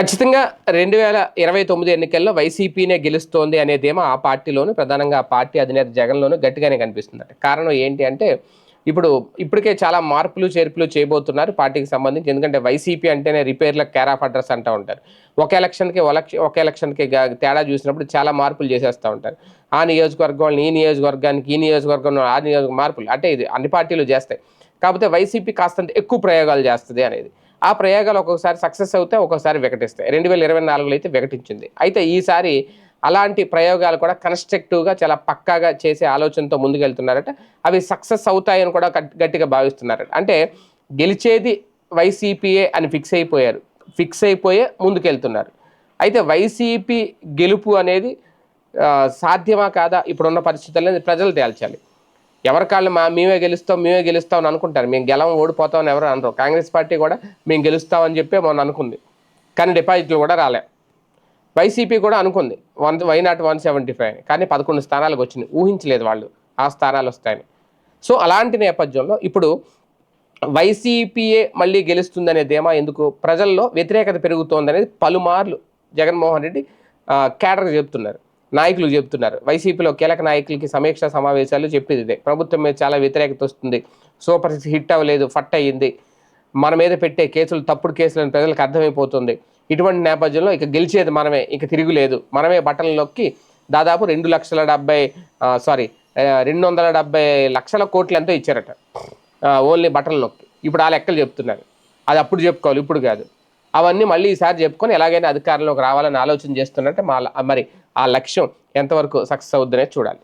ఖచ్చితంగా రెండు వేల ఇరవై తొమ్మిది ఎన్నికల్లో వైసీపీనే గెలుస్తోంది అనేదేమో ఆ పార్టీలోను ప్రధానంగా ఆ పార్టీ అధినేత జగన్లోను గట్టిగానే కనిపిస్తుందట. కారణం ఏంటి అంటే ఇప్పుడు ఇప్పటికే చాలా మార్పులు చేర్పులు చేయబోతున్నారు పార్టీకి సంబంధించి. ఎందుకంటే వైసీపీ అంటేనే రిపేర్ల క్యార్ ఆఫ్ అడ్రస్ అంటూ ఉంటారు. ఒక ఎలక్షన్కి ఒక ఎలక్షన్కి తేడా చూసినప్పుడు చాలా మార్పులు చేసేస్తూ ఉంటారు. ఆ నియోజకవర్గం ఈ నియోజకవర్గానికి ఈ నియోజకవర్గం ఆ నియోజక మార్పులు అంటే ఇది అన్ని పార్టీలు చేస్తాయి. కాకపోతే వైసీపీ కాస్తంత ఎక్కువ ప్రయోగాలు చేస్తుంది అనేది. ఆ ప్రయోగాలు ఒక్కొక్కసారి సక్సెస్ అవుతాయి ఒక్కొక్కసారి వికటిస్తాయి. రెండు వేల ఇరవై నాలుగులో అయితే వికటించింది. అయితే ఈసారి అలాంటి ప్రయోగాలు కూడా కన్స్ట్రక్టివ్గా చాలా పక్కాగా చేసే ఆలోచనతో ముందుకెళ్తున్నారట. అవి సక్సెస్ అవుతాయని కూడా గట్టిగా భావిస్తున్నారట. అంటే గెలిచేది వైసీపీఏ అని ఫిక్స్ అయిపోయారు. ఫిక్స్ అయిపోయే ముందుకెళ్తున్నారు. అయితే వైసీపీ గెలుపు అనేది సాధ్యమా కాదా? ఇప్పుడున్న పరిస్థితుల్లో ప్రజలు తేల్చాలి. ఎవరి కాళ్ళు మా మేమే గెలుస్తాం మేమే గెలుస్తాం అని అనుకుంటారు. మేము గెలవం ఓడిపోతాం అని ఎవరు అనరు. కాంగ్రెస్ పార్టీ కూడా మేము గెలుస్తామని చెప్పి మొన్న అనుకుంది. కానీ డిపాజిట్లు కూడా రాలే. వైసీపీ కూడా అనుకుంది. One why not one seventy five కానీ పదకొండు స్థానాలకు వచ్చింది. ఊహించలేదు వాళ్ళు ఆ స్థానాలు వస్తాయని. సో అలాంటి నేపథ్యంలో ఇప్పుడు వైసీపీఏ మళ్ళీ గెలుస్తుందనే ధీమా ఎందుకు? ప్రజల్లో వ్యతిరేకత పెరుగుతోందనేది పలుమార్లు జగన్మోహన్ రెడ్డి ఆ, చెప్తున్నారు నాయకులు చెప్తున్నారు వైసీపీలో కీలక నాయకులకి సమీక్ష సమావేశాలు చెప్పేది ఇదే. ప్రభుత్వం మీద చాలా వ్యతిరేకత వస్తుంది. సూపర్ హిట్ అవ్వలేదు ఫట్ అయ్యింది. మన మీద పెట్టే కేసులు తప్పుడు కేసులని ప్రజలకు అర్థమైపోతుంది. ఇటువంటి నేపథ్యంలో ఇక గెలిచేది మనమే ఇక తిరుగులేదు. మనమే బట్టలలోకి దాదాపు రెండు లక్షల డెబ్బై సారీ రెండు వందల డెబ్బై లక్షల కోట్లు ఎంతో ఇచ్చారట. ఓన్లీ బట్టలు నొక్కి. ఇప్పుడు ఆ లెక్కలు చెప్తున్నారు. అది అప్పుడు చెప్పుకోవాలి ఇప్పుడు కాదు. అవన్నీ మళ్ళీ ఈసారి చెప్పుకొని ఎలాగైనా అధికారంలోకి రావాలని ఆలోచన చేస్తున్నట్టే మా మరి ఆ లక్ష్యం ఎంతవరకు సక్సెస్ అవుద్దనే చూడాలి.